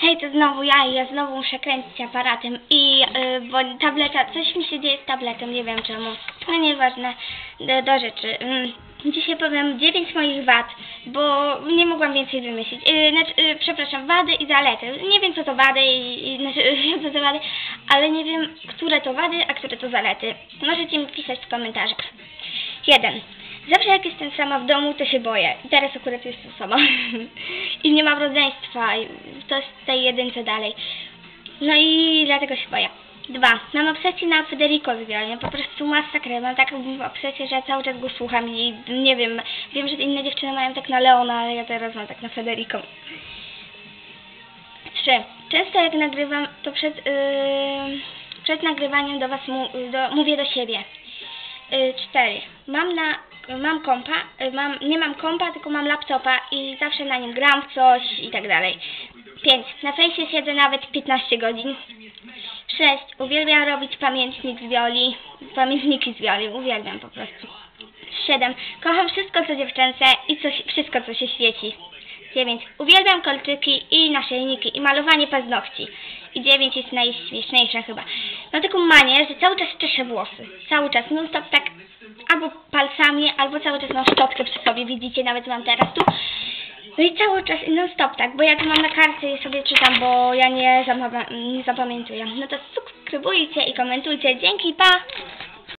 Hej, to znowu ja i ja znowu muszę kręcić aparatem i yy, bo tableta, coś mi się dzieje z tabletem, nie wiem czemu. No nieważne, do, do rzeczy. Ym, dzisiaj powiem 9 moich wad, bo nie mogłam więcej wymyślić. Yy, znaczy, yy, przepraszam, wady i zalety. Nie wiem co to wady i, i znaczy, co to wady, ale nie wiem, które to wady, a które to zalety. Możecie mi pisać w komentarzach. Jeden. Zawsze jak jestem sama w domu, to się boję. I teraz akurat jestem sama. I nie mam rodzeństwa. Jest w tej jedynce dalej. No i dlatego się boję. Dwa. Mam obsesję na Federico Vivianie. Po prostu masakrę. Mam taką obsesję, że cały czas go słucham i nie wiem. Wiem, że inne dziewczyny mają tak na Leona, ale ja teraz mam tak na Federico. Trzy. Często jak nagrywam, to przed, yy, przed nagrywaniem do Was mu, do, mówię do siebie. Y, cztery. Mam na mam kompa, y, mam, nie mam kompa, tylko mam laptopa i zawsze na nim gram w coś i tak dalej. Pięć. Na fejsie siedzę nawet 15 godzin. Sześć. Uwielbiam robić pamiętnik z wioli. Pamiętniki z wioli. Uwielbiam po prostu. Siedem. Kocham wszystko co dziewczęce i coś, wszystko co się świeci. 9. Uwielbiam kolczyki i naszyjniki i malowanie paznokci. I 9 jest najśmieszniejsza chyba. Mam taką manię, że cały czas czeszę włosy. Cały czas, non stop tak albo palcami, albo cały czas mam szczotkę przy sobie. Widzicie, nawet mam teraz tu. No i cały czas non stop tak, bo ja to mam na karcie i sobie czytam, bo ja nie zapamiętuję. No to subskrybujcie i komentujcie. Dzięki, pa!